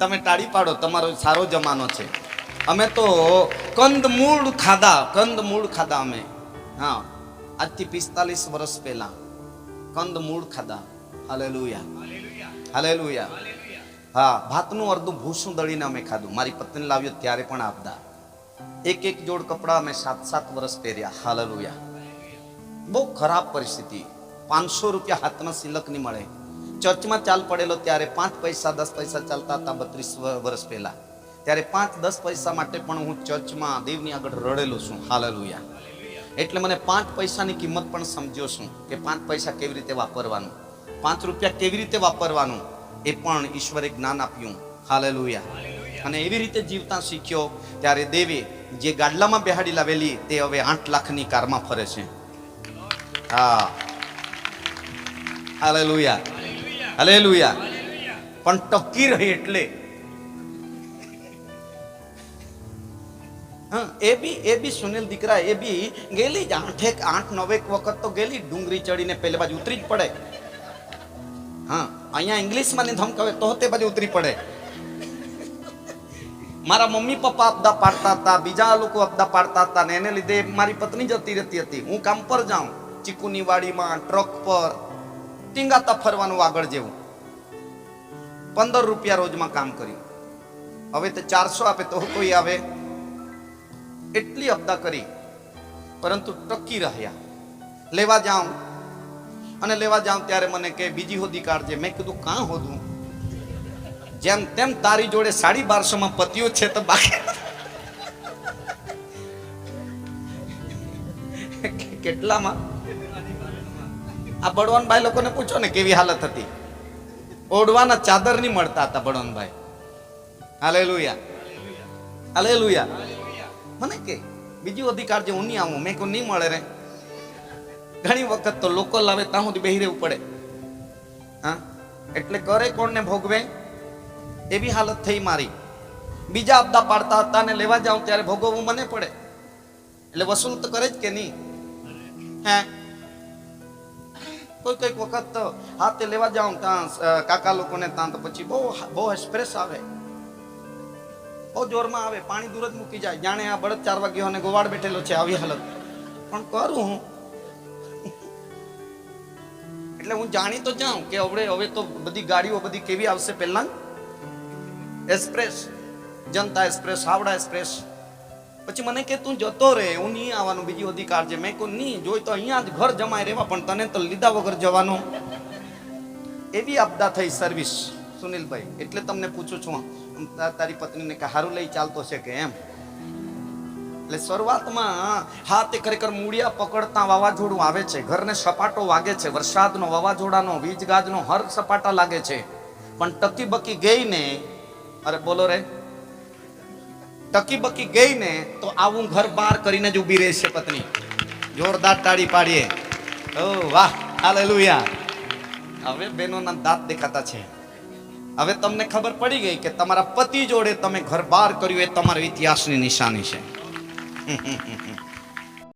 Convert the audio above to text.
તમે ટાળી પાડો, તમારો સારો જમાનો છે. અમે તો કંદમૂળ ખાધા કંદમૂળ ખાધા અમે. હા, આજથી પિસ્તાલીસ વર્ષ પહેલા કંદમૂળ ખાધા. હાલેલુયા. હાલેલુયા. હા, ભાતનું અડધું ભૂસું દળીને અમે ખાધું. મારી પત્ની લાવ્યો ત્યારે પણ આપદા. એક એક જોડ કપડાં અમે સાત સાત વર્ષ પહેર્યા. હાલેલુયા. બહુ ખરાબ પરિસ્થિતિ. પાંચસો રૂપિયા હાથમાં સિલક નહીં મળે. ચર્ચમાં ચાલ પડેલો ત્યારે પાંચ પૈસા, દસ પૈસા ચાલતા હતા બત્રીસ વર્ષ પહેલા. ત્યારે પાંચ, દસ પૈસા માટે પણ હું ચર્ચમાં દેવની આગળ રડેલો છું. હાલેલુયા. એટલે મને પાંચ પૈસાની કિંમત પણ સમજ્યો છું કે પાંચ પૈસા કેવી રીતે વાપરવાનું. પાંચ રૂપિયા કેવી રીતે વાપરવાનું એ પણ ઈશ્વરે જ્ઞાન આપ્યું. હાલેલુયા. અને એવી રીતે જીવતા શીખ્યો ત્યારે દેવે જે ગાડલામાં બેહાડી લાવેલી તે હવે આઠ લાખની કારમાં ફરે છે. હા. હાલેલુયા. હાલેલુયા. પણ ટકી રહી એટલે. એ બી એ બી સુનિલ દીકરા, એ બી ગયેલી જ આઠેક, આઠ, નવેક વખત તો ગેલી ડુંગળી ચડીને પેલે બાજુ ઉતરી જ પડે. હા, અહીંયા ઇંગ્લિશમાં ને ધમકાવે તો તે બાજુ ઉતરી પડે. મારા મમ્મી પપ્પા અબદા પાડતા હતા, બીજા લોકો અબદા પાડતા હતા ને એને લીધે મારી પત્ની જતી રહેતી હતી. હું કામ પર જાઉં, ચીકુની વાડીમાં, ટ્રક પર. ટીંગાતા ફરવાનું આગળ જેવું. પંદર રૂપિયા રોજમાં કામ કર્યું. હવે તે ચારસો આપે તો કોઈ આવે. એટલી અબદા કરી. પરંતુ ટકી રહ્યા. લેવા જાઉં. અને લેવા જાઉં ત્યારે મને કે બીજી હોદી કાઢજે. મેં કીધું, કાં હોદું? જેમ તેમ તારી જોડે સાડી બારસો માં પતિઓ છે તો બાકી કેટલામાં? આ બળવાનભાઈ લોકોને પૂછો ને કેવી હાલત હતી? ઓઢવાના ચાદર નહીં મળતા હતા બળવાનભાઈ હાલે લુયા હાલે લુયા મને કે, બીજું અધિકાર જે હું નહીં આવું મેં કહું નહીં મળે રે. ઘણી વખત તો લોકો લાવે ત્યાં સુધી બેહી રહેવું પડે. હા? એટલે કરે કોણને ભોગવે? એવી હાલત થઈ મારી. બીજા આપદા પાડતા હતા ને લેવા જાઉં ત્યારે ભોગવવું મને પડે. એટલે વસૂલ તો કરે જ કે નહીં? હે? કોઈ કોઈક વખત તો હાથે લેવા જાઉં ત્યાં કાકા લોકોને ત્યાં, તો પછી બહુ બહુ એક્સપ્રેસ આવે. બહુ જોરમાં આવે, પાણી દૂર જ મૂકી જાય. જાણે આ બળદ ચાર વાગ્યો અને ગોવાડ બેઠેલો છે આવી હાલત. પણ કરું હું? એટલે હું જાણી તો જાઉં કે હવે હવે તો બધી ગાડીઓ બધી કેવી આવશે પહેલા? Express Janata express Howrah express પછી મને કે, તું જતો રહે, હું નહીં આવવાનું બીજી બધી છે. મેં કહું નહીં, જોઈ તો અહીંયા જ ઘર જમાય રહેવા, પણ તને તો લીધા વગર જવાનું. એવી આપદા થઈ સર્વિસ સુનિલભાઈ. એટલે તમને પૂછું છું તારી પત્નીને કે, હારું લઈ ચાલતો છે કે એમ? એટલે શરૂઆતમાં, હા, તે ખરેખર મૂળિયા પકડતા વાવાઝોડું આવે છે. ઘરને સપાટો વાગે છે. વરસાદનો, વાવાઝોડાનો, વીજગાજનો, હર સપાટા લાગે છે. પણ ટકી બકી ગઈ ને અરે, બોલો રે ટકી બકી ગઈ ને તો આવું ઘર બહાર કરીને જ ઊભી રહેશે પત્ની. જોરદાર તાળી પાડીએ. ઓ વાહ, હાલેલુયા. હવે બહેનોના દાંત દેખાતા છે. હવે તમને ખબર પડી ગઈ કે તમારા પતિ જોડે તમે ઘર બહાર કર્યું એ તમારા ઇતિહાસની નિશાની છે.